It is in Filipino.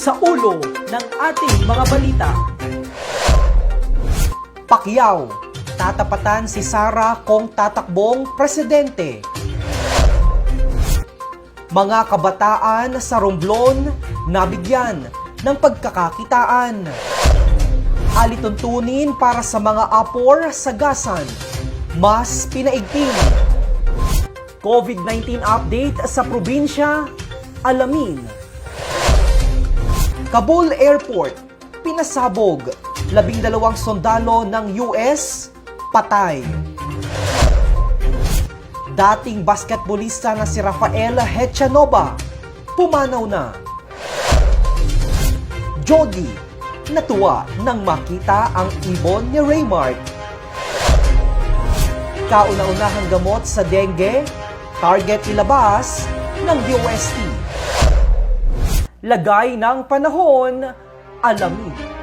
sa ulo ng ating mga balita. Pacquiao, tatapatan si Sara kung tatakbong presidente. Mga kabataan sa Romblon nabigyan ng pagkakakitaan. Alituntunin para sa mga apor sa Gasan. Mas pinaigting. COVID-19 update sa probinsya, alamin. Kabul Airport, pinasabog. Labing dalawang sundalo ng US, patay. Dating basketbolista na si Rafael Hechanova, pumanaw na. Jody, natuwa nang makita ang ibon ni Raymart. Kauna-unahang gamot sa dengue, target ilabas ng DOST. Lagay ng panahon, alamin.